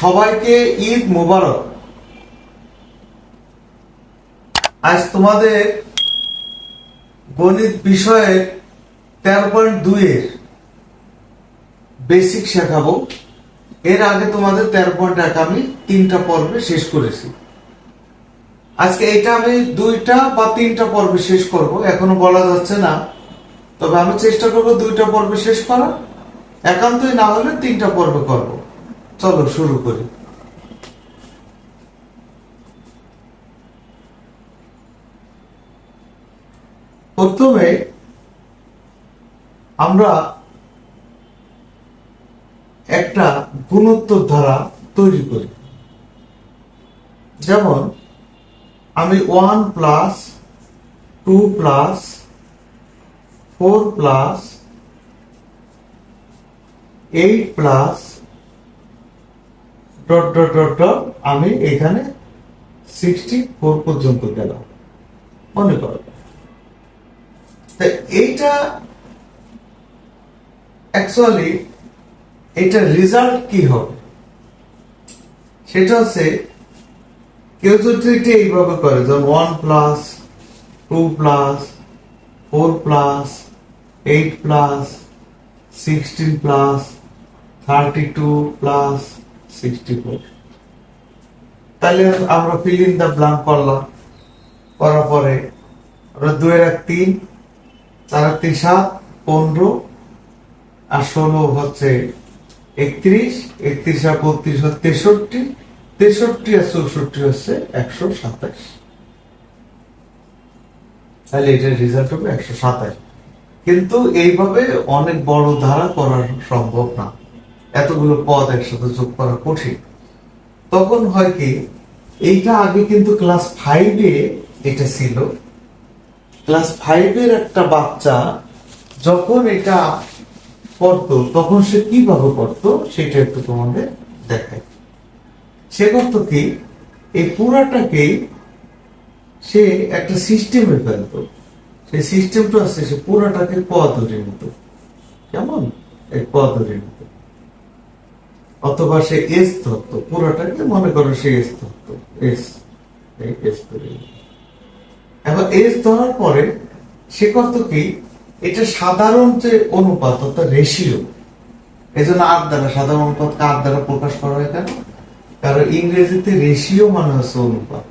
সবাইকে ঈদ মোবারক। আজ তোমাদের গণিত বিষয়ের তেরো পয়েন্ট দুইয়ের বেসিক শেখাবো। এর আগে তোমাদের তেরো পয়েন্ট এক আমি তিনটা পর্বে শেষ করেছি। আজকে এটা আমি দুইটা বা তিনটা পর্বে শেষ করব, এখনও বলা যাচ্ছে না। তবে আমি চেষ্টা করব দুইটা পর্বে শেষ করার। একান্তই না হলে তিনটা পর্বে করব। চলো, শুরু করি। প্রথমে আমরা একটা গুণোত্তর ধারা তৈরি করি। যেমন, আমি one plus two plus four plus eight plus dot dot dot dot, আমি এখানে সিক্সটি ফোর পর্যন্ত গেলাম। মনে করো। এইটা অ্যাকচুয়ালি এটা রেজাল্ট কি হবে? সেটা হচ্ছে কেউ যদি এটা এইভাবে করে, যেমন one plus two plus four plus eight plus sixteen plus thirty two plus তাহলে আমরা ফিল ইন দ্য ব্লাঙ্ক করলাম। করার পরে আমরা দুই এক তিন, চার তিন সাত, পনেরো আর ষোলো হচ্ছে একত্রিশ। একত্রিশ আর বত্রিশ হচ্ছে তেষট্টি। তেষট্টি আর চৌষট্টি হচ্ছে একশো সাতাশ। তাহলে এটার রেজাল্ট হবে একশো সাতাশ। কিন্তু এইভাবে অনেক বড় ধারা করা সম্ভব না। এতগুলো পদ একসাথে যোগ করা কঠিন। তখন হয় কি, এইটা আগে কিন্তু ক্লাস ফাইভে এটা ছিল। ক্লাস ফাইভের একটা বাচ্চা যখন এটা পড়তো, তখন সে কীভাবে পড়তো সেটা একটু তোমাদের দেখায় সে করতো কি, এই পুরাটাকেই সে একটা সিস্টেমে ফেলতো। সেই সিস্টেমটা আছে সে পুরাটাকে ধরে নিত। কেমন? এই ধরে নিত অথবা সে এস ধরতো পুরাটাকে মনে করো সে এস ধরতো এস এস এখন এস ধরার পরে সে করত কি? এটা সাধারণ যে অনুপাত, অর্থাৎ রেশিও এই জন্য আট দ্বারা, সাধারণ অনুপাতকে আট দ্বারা প্রকাশ করা হয় কেন? কারণ ইংরেজিতে রেশিও মানে হচ্ছে অনুপাত।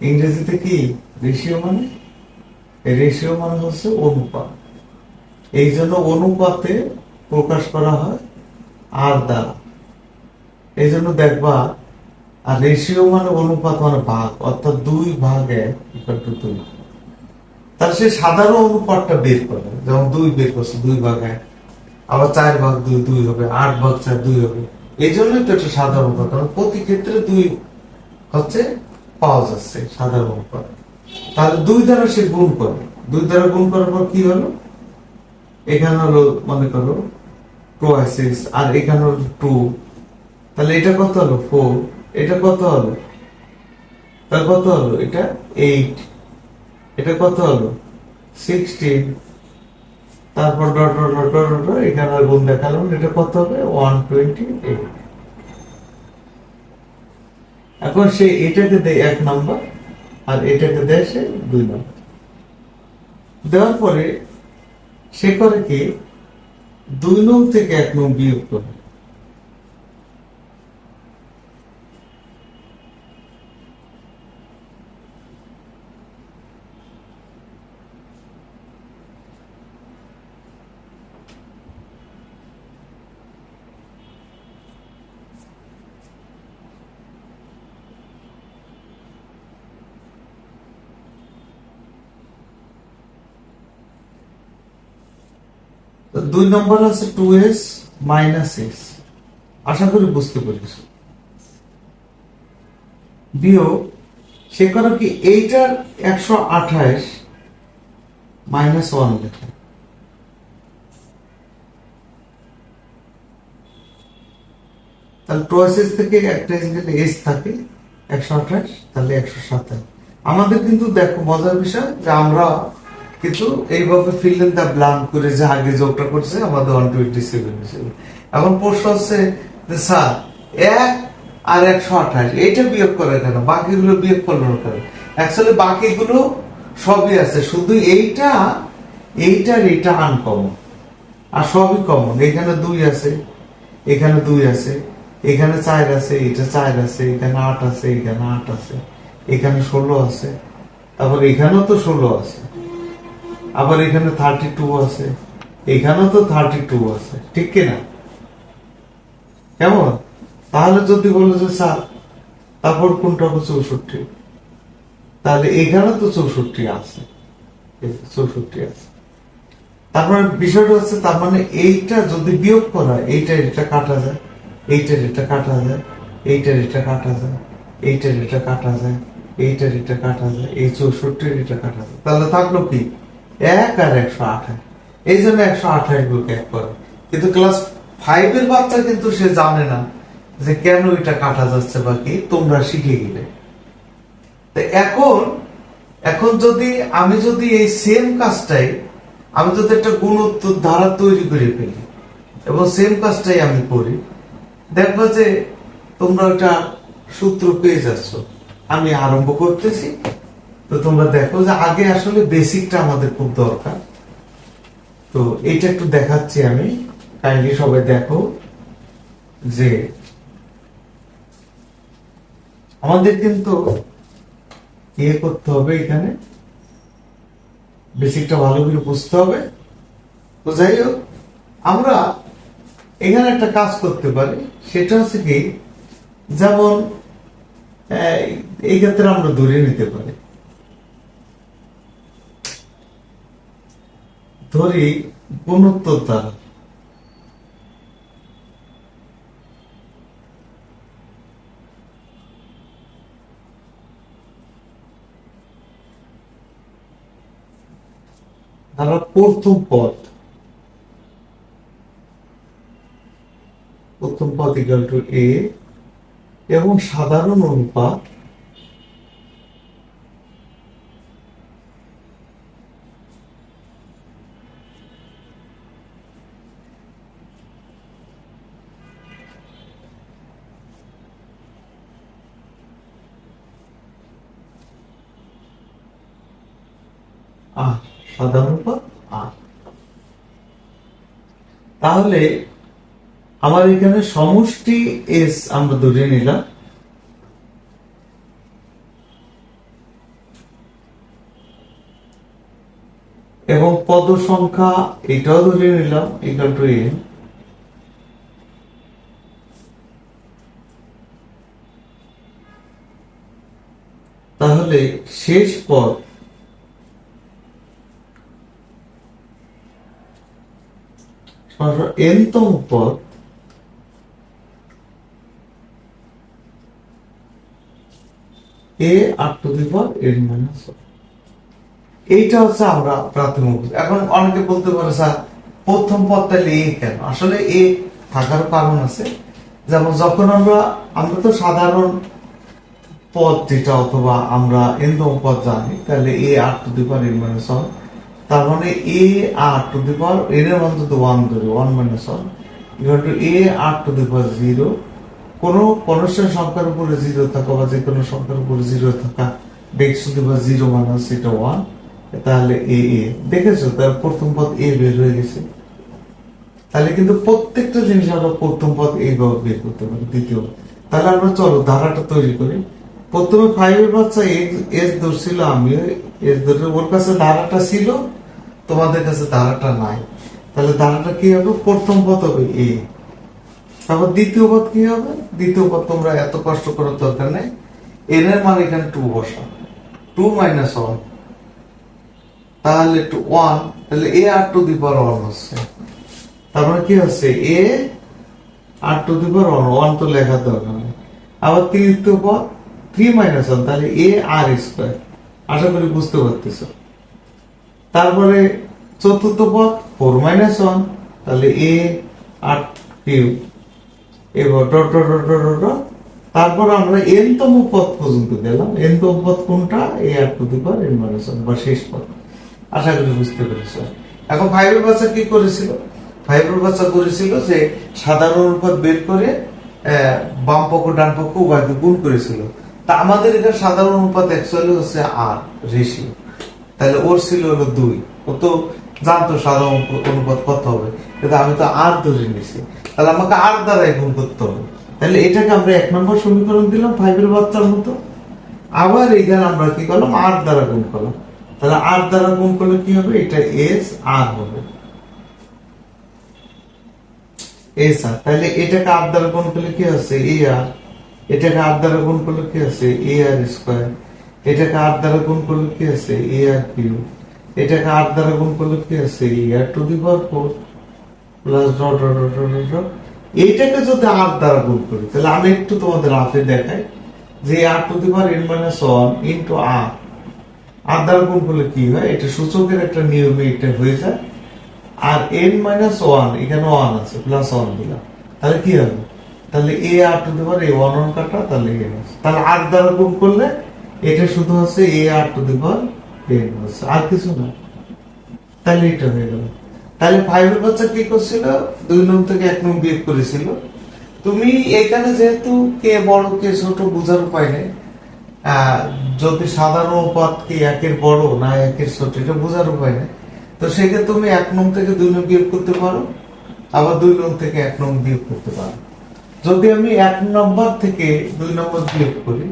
ইংরেজিতে কি? রেশিও মানে? রেশিও মানে হচ্ছে অনুপাত। এই জন্য অনুপাতে প্রকাশ করা হয় আর দ্বারা। এই জন্য দেখবা আর রেশিও মানে অনুপাত মানে ভাগ, অর্থাৎ দুই ভাগ এক তাহলে সে সাধারণ অনুপাতটা বের করে, যেমন দুই বের করছে, দুই ভাগ এক, আবার চার ভাগ দুই দুই হবে, আট ভাগ চার, দুই হবে। এই জন্যই তো এটা সাধারণ অনুপাত, কারণ প্রতি ক্ষেত্রে দুই হচ্ছে পাওয়া যাচ্ছে সাধারণ অনুপাত। তাহলে দুই দ্বারা সে গুণ করে, দুই দ্বারা গুণ করার পর কি হলো? এখানে হলো, মনে করো টু আর এখানে টু তাহলে এটা কত হলো? ফোর এটা কত হলো? তাহলে কত হলো? এটা এইট এটা কত হলো? সিক্সটিন তারপর dot dot dot dot dot এখানে গুণ দেখালাম। এটা কত হবে? ওয়ান টোয়েন্টি এইট এখন সে এটাকে দেয় এক নাম্বার আর এটাকে দেয় সে দুই নাম্বার দেওয়ার পরে সে করে কি? দুই নং থেকে এক নং বিয়োগ করে তো দুই নম্বর আছে টু এস মাইনাস এস আশা করি বুঝতে পেরেছ। বিয়োগ, সে করে কি এইটার একশো আঠাশ মাইনাস ওয়ান লেখা। তাহলে এস থেকে একটা গেলে এস থাকে, একশো আঠাশ, তাহলে একশো সাতাশ। আমাদের কিন্তু দেখো মজার বিষয় যে আমরা কিন্তু এইভাবে ফিল ইন দ্য ব্লাঙ্ক করে যে আগে যোগটা করছে, আমাদের ওয়ান টোয়েন্টি সেভেন হিসেবে এখন প্রশ্ন হচ্ছে যে, স্যার, এক আর একশো আঠাশ, এইটা বিয়োগ করে কেন? বাকিগুলো বিয়োগ করল না কেন? অ্যাকচুয়ালি বাকিগুলো সবই আছে, শুধু এইটা এইটার এইটা আনকমন আর সবই কমন এখানে দুই আছে, এখানে দুই আছে, এখানে চার আছে এটা চার আছে, এখানে আট আছে, এখানে আট আছে, এখানে ষোলো আছে, তারপর এখানেও তো ষোলো আছে। আবার এখানে থার্টি টু আছে। এখানেও তো থার্টি টু আছে, ঠিক কিনা কেমন? তাহলে যদি বলো যে, স্যার, তারপর কোনটা হবে চৌষট্টি? তাহলে এখানে তো চৌষট্টি আছে। চৌষট্টি আছে। তারপরে বিষয়টা হচ্ছে, তার মানে এইটা যদি বিয়োগ করা এইটার এটা কাটা যায়, এইটার এটা কাটা যায়, এইটার এটা কাটা যায়, এইটার এটা কাটা যায়, এইটার এটা কাটা যায়, এই চৌষট্টির এটা কাটা যায়। তাহলে থাকল কি? এক আর একশো আঠাশ। এই জন্য একশো আঠাশ বুক এক করে। কিন্তু ক্লাস ফাইভ এর বাচ্চা কিন্তু সে জানে না যে কেন এটা কাটা যাচ্ছে বাকি তোমরা শিখে গেলে। এখন এখন যদি আমি যদি এই সেম কাজটাই, আমি যদি একটা গুণোত্তর ধারা তৈরি করে ফেলি, এবং সেম কাজটাই আমি করি, দেখব যে তোমরা ওটা সূত্র পেয়ে যাচ্ছ। আমি আরম্ভ করতেছি তো তোমরা দেখো যে আগে আসলে বেসিকটা আমাদের খুব দরকার। তো এইটা একটু দেখাচ্ছি আমি। কাইন্ডলি সবাই দেখো যে আমাদের কিন্তু ইয়ে করতে হবে এখানে। বেসিকটা ভালো করে বুঝতে হবে। তো যাই হোক, আমরা এখানে একটা কাজ করতে পারি। সেটা হচ্ছে কি, যেমন এই ক্ষেত্রে আমরা ধরে নিতে পারি। ধরি গুণোত্তর দ্বারা আমরা প্রথম পদ। প্রথম পদ ইকাল টু এ এবং সাধারণ অনুপাত আর সাধারণ অনুপাত আর তাহলে আমার এখানে সমষ্টি এস আমরা ধরে নিলাম। এবং পদ সংখ্যা এটাও ধরে নিলাম ইকাল টু এন তাহলে শেষ পদ এনতম পদ a r to the power n minus এইটা হচ্ছে আমরা প্রাথমিক এখন অনেকে বলতে পারে, স্যার, প্রথম পদ তাহলে এ কেন? আসলে এ থাকার কারণ আছে। যেমন যখন আমরা আমরা তো সাধারণ পদ যেটা অথবা আমরা এনতম পদ জানি, তাহলে a r to the power n minus one তার মানে এ আর টু দি পাওয়ার এর যদি ওয়ান ধরে one minus one equal to a r to the power zero কোনো কনস্ট্যান্ট সংখ্যার উপরে জিরো থাকা বা যে কোনো সংখ্যার উপরে জিরো থাকা বেক্স to the power zero minus এটা ওয়ান তাহলে এ এ দেখেছ? তার প্রথম পদ এ বের হয়ে গেছে। তাহলে কিন্তু প্রত্যেকটা জিনিস আমরা প্রথম পদ এইভাবে বের করতে পারি, দ্বিতীয় তাহলে আমরা চলো ধারাটা তৈরি করি। প্রথমে ফাইভের বাচ্চা এস ধরছিল আমিও, এস ধরে ওর কাছে ধারাটা ছিল, তোমাদের কাছে ধারাটা নাই। তাহলে ধারাটা কি হবে? প্রথম পদ হবে এ। তারপর দ্বিতীয় পদ কি হবে? দ্বিতীয় পদ তোমরা এত কষ্ট করার দরকার নেই। এন এর মান এখানে টু বসা টু মাইনাস ওয়ান তাহলে টু ওয়ান তাহলে a r to the power one হচ্ছে। তারপরে কি হচ্ছে? A r to the power one one তো লেখার দরকার নেই। আবার তৃতীয় পদ? থ্রি মাইনাস ওয়ান তাহলে এ আর স্কোয়ার আশা করি বুঝতে পারতেছো। তারপরে চতুর্থ পদ ফোর মাইনাস ওয়ান তাহলে এ আর কিউ এবার dot dot dot dot dot. তারপর আমরা এন তম পদ পর্যন্ত গেলাম। এন তম পদ কোনটা? A r to the power n minus one বা শেষ পদ। আশা করি বুঝতে পেরেছ। এখন ফাইভের বাচ্চা কি করেছিল? ফাইভের বাচ্চা করেছিল যে সাধারণ অনুপাত বের করে বাম পক্ষ, ডান পক্ষ উভয়কে গুণ করেছিল। তা আমাদের এটা সাধারণ অনুপাত অ্যাকচুয়ালি হচ্ছে আর রেশিও তাহলে ওর ছিল হলো দুই। ও তো জানতো সাধারণ অনুপাত কত হবে। কিন্তু আমি তো আর ধরে নিছি। তাহলে আমাকে আর দ্বারাই গুণ করতে হবে। তাহলে এটাকে আমরা এক নম্বর সমীকরণ দিলাম ফাইভের বাচ্চার মতো। আবার এইখানে আমরা কি করলাম? আর দ্বারা গুণ করলাম। তাহলে আর দ্বারা গুণ করলে কি হবে? এটা এস আর হবে। এস আর তাহলে এটাকে আর দ্বারা গুণ করলে কি হচ্ছে? এ আর এটাকে আর দ্বারা গুণ করলে কি হচ্ছে এ আর স্কোয়ার। এটাকে আর দ্বারা গুণ করলে কি আছে? এ আর কিউ এটাকে আর দ্বারা গুণ করলে কি আছে? A r to the power four plus dot dot dot dot এইটাকে যদি আর দ্বারা গুণ করি, তাহলে আমি একটু তোমাদের রাফে দেখাই যে r to the power n minus one into r r দ্বারা গুণ করলে কি হয়? এটা সূচকের একটা নিয়মে এটা হয়ে যায়। আর এন মাইনাস ওয়ান এখানে ওয়ান আছে প্লাস ওয়ান দিলাম। তাহলে কি হবে? তাহলে a r to the power a one one কাটা, তাহলে আছে তাহলে আর দ্বারা গুণ করলে এটা শুধু হচ্ছে এ আর টু দি পাওয়ার হচ্ছে আর কিছু না। তাহলে এটা হয়ে গেল। তাহলে ফাইভের বাচ্চা কি করছিল? দুই নং থেকে এক নং বিয়োগ করেছিল। তুমি এখানে যেহেতু কে বড়, কে ছোট বোঝার উপায় নেই যদি সাধারণ অনুপাত কি একের বড় না একের ছোট, এটা বোঝার উপায় নেই। তো সেক্ষেত্রে তুমি এক নং থেকে দুই নং বিয়োগ করতে পারো, আবার দুই নং থেকে এক নং বিয়োগ করতে পারো। যদি আমি এক নম্বর থেকে দুই নম্বর বিয়োগ করি,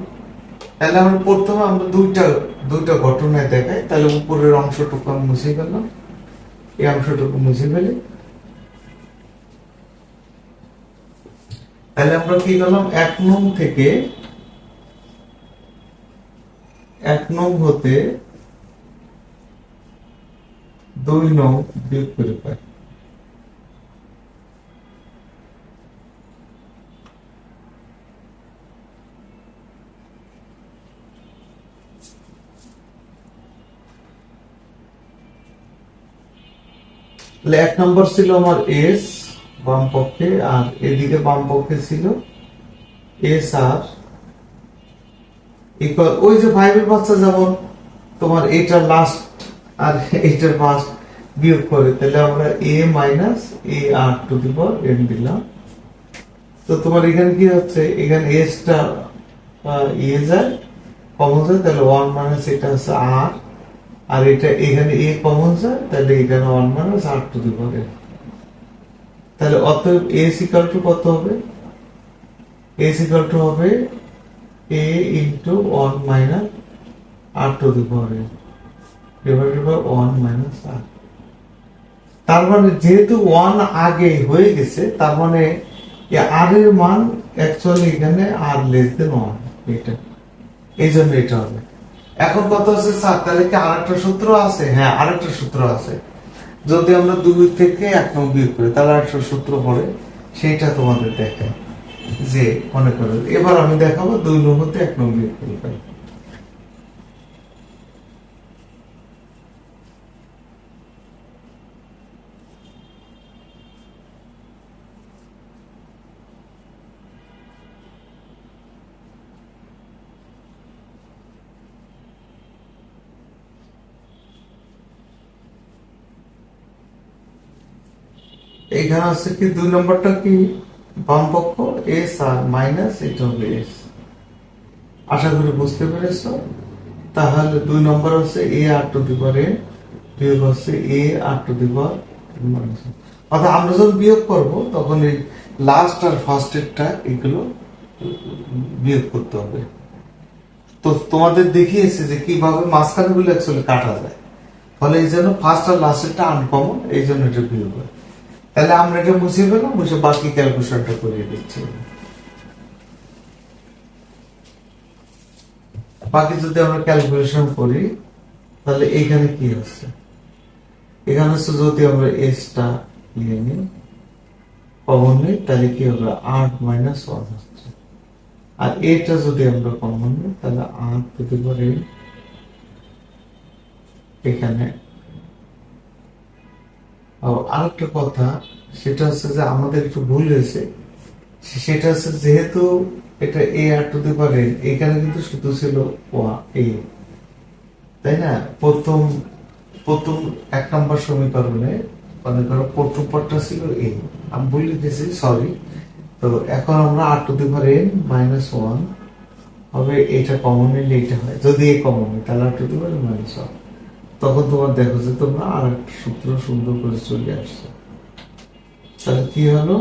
তাহলে আমরা প্রথমে আমরা দুইটা দুইটা ঘটনায় দেখাই, তাহলে উপরের অংশটুকু আমি মুছে ফেললাম। এই অংশটুকু মুছে ফেলি। তাহলে আমরা কি করলাম? এক নং থেকে, এক নং হতে দুই নং বিয়োগ করে পাই। তাহলে এক নম্বর ছিল আমার এস বাম পক্ষে, আর এদিকে বাম পক্ষে ছিল এস আর equal- ওই যে ফাইভের বাচ্চা যেমন তোমার এটা লাস্ট আর এইটার ফার্স্ট বিয়োগ করে, তাহলে আমরা a minus a r to the power n দিলাম। তো তোমার এখানে কি হচ্ছে? এখানে এসটা ইয়ে যায় কমন যায় তাহলে ওয়ান মাইনাস এটা হচ্ছে আর আর এটা এখানে এ কমন যায় তাহলে এখানে one minus r to the power তাহলে অতএব এ সিকাল টু কত হবে? এ সিকাল টু হবে a into one minus r to the power divided by one minus r তার মানে যেহেতু ওয়ান আগে হয়ে গেছে, তার মানে আর এর মান অ্যাকচুয়ালি এখানে আর লেস দেন ওয়ান এটা। এই জন্য এটা হবে। এখন কত হচ্ছে, স্যার, তাহলে কি আরেকটা সূত্র আছে? হ্যাঁ আরেকটা সূত্র আছে। যদি আমরা দুই থেকে এক নং বিয়োগ করি, তাহলে আরেকটা সূত্র পড়ে, সেইটা তোমাদের দেখায় যে, মনে করো, এবার আমি দেখাবো দুই নং হতে এক নং বিয়োগ করে এইখানে আছে কি, দুই নম্বরটা কি? বাম পক্ষ এস আর মাইনাস এটা হবে এস আশা করি বুঝতে পেরেছ? তাহলে দুই নম্বর হচ্ছে a r to the power N বিয়োগ হচ্ছে এ আর টু দি অর্থাৎ আমরা যখন বিয়োগ করব, তখন এই লাস্ট আর ফার্স্ট এরটা এগুলো বিয়োগ করতে হবে। তো তোমাদের দেখিয়েছে যে কীভাবে মাঝখানে গুলো অ্যাকচুয়ালি কাটা যায়। ফলে এই জন্য ফার্স্ট আর লাস্টেরটা আনকমন এই জন্য এটা বিয়োগ হয়। তাহলে আমরা এটা মুছে ফেলাম মুছে বাকি ক্যালকুলেশনটা করিয়ে দিচ্ছি। বাকি যদি আমরা ক্যালকুলেশন করি, তাহলে এইখানে কি হচ্ছে এখানে হচ্ছে যদি আমরা এসটা নিয়ে নিই কমন নিই তাহলে কি হবে? আট মাইনাস ওয়ান হচ্ছে। আর এটা যদি আমরা কমন নিই তাহলে আট যদি পারে, এখানে আরেকটা কথা, সেটা হচ্ছে যে আমাদের একটু ভুল হয়েছে। সেটা হচ্ছে যেহেতু এটা এ আর টু দি পারে, এখানে কিন্তু শুধু ছিল ওয়া এ তাই না? প্রথম প্রথম এক নম্বর সমীকরণে, মনে করো প্রথম পদটা ছিল এ আমি বলে দিয়েছি সরি তো এখন আমরা r to the n minus one হবে এটা কমন নিলে এটা হয়। যদি এ কমন হয়, তাহলে r to the power minus one তখন তোমার দেখো যে তোমরা আর একটা সূত্র সুন্দর করে চলে আসছে। তাহলে কি হলো?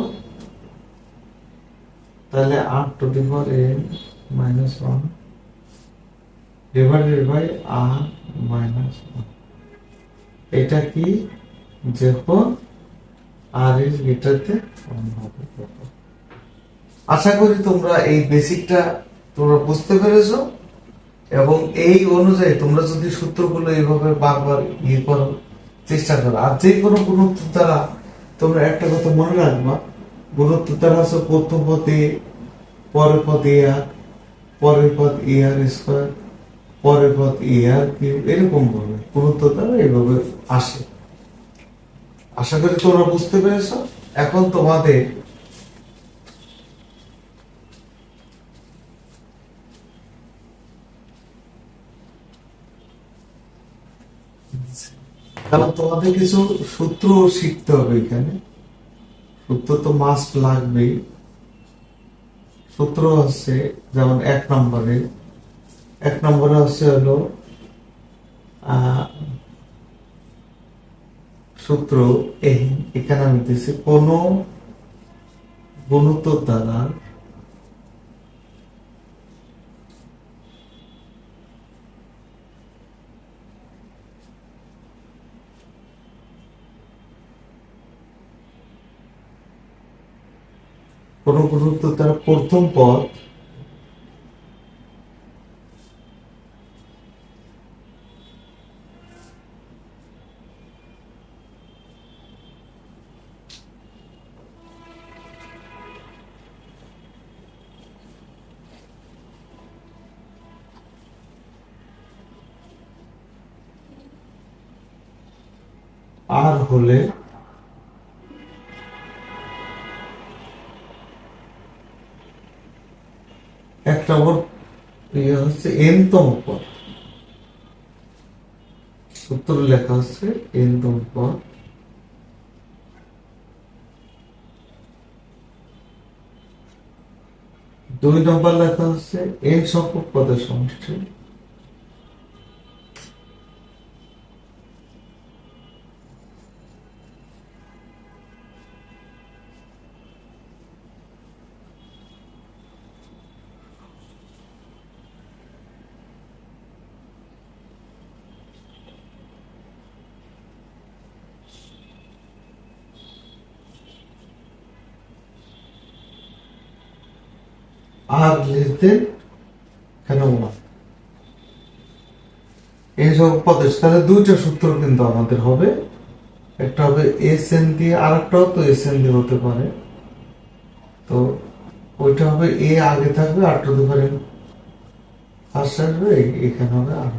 তাহলে r to the power n minus one divided by r minus one এটা কি? যখন আর এর হবে। আশা করি তোমরা এই বেসিকটা তোমরা বুঝতে পেরেছ। এবং এই অনুযায়ী তোমরা যদি সূত্রগুলো এইভাবে বারবার ইয়ে করো, চেষ্টা করো। আর যে কোনো গুরুত্ব দ্বারা তোমরা একটা কথা মনে রাখবা গুণোত্তর দ্বারা হচ্ছে প্রথম পদে, পরের পদ আর পরের পদ আর স্কোয়ার পরের পদ আর কিউব এরকম ভাবে গুরুত্ব দ্বারা এইভাবে আসে। আশা করি তোমরা বুঝতে পেরেছ। এখন তোমাদের কারণ তোমাদের কিছু সূত্র শিখতে হবে এখানে। সূত্র তো মাস্ট লাগবেই। সূত্র হচ্ছে যেমন এক নম্বরে। এক নম্বরে হচ্ছে হলো সূত্র এখানে আমি দিচ্ছি কোন দ্বারা কোন তো তারা প্রথম পদ। ইয়ে হচ্ছে এন তম সূত্র লেখা হচ্ছে এন তম দুই নম্বর লেখা হচ্ছে এন সংখ্যক পদের সমষ্টি। আর লেস দেন কেন ওয়ান এই সব পদের তাহলে দুইটা সূত্র কিন্তু আমাদের হবে। একটা হবে এস এন আর তো এস এন হতে পারে। তো ওইটা হবে এ আগে থাকবে, আর টু ফার্স্ট আসবে, এখানে হবে আর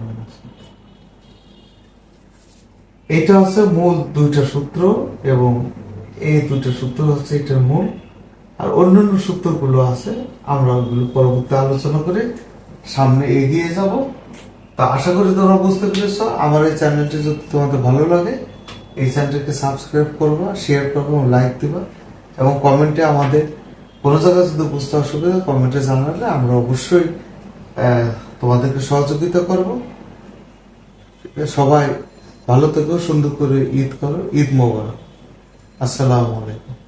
এটা হচ্ছে মূল দুইটা সূত্র, এবং এই দুইটা সূত্র হচ্ছে এটার মূল। আর অন্যান্য সূত্রগুলো আছে, আমরা ওগুলো পরবর্তী আলোচনা করে সামনে এগিয়ে যাব। তা আশা করি তোমরা বুঝতে পেরেছ। আমার এই চ্যানেলটি যদি তোমাদের ভালো লাগে, এই চ্যানেলটিকে সাবস্ক্রাইব করবা শেয়ার করবা এবং লাইক দিবা। এবং কমেন্টে আমাদের কোনো জায়গায় যদি বুঝতে অসুবিধা কমেন্টে জানালে আমরা অবশ্যই তোমাদেরকে সহযোগিতা করব। সবাই ভালো থেকো, সুন্দর করে ঈদ করো, ঈদ মোবারক। আসসালামু আলাইকুম।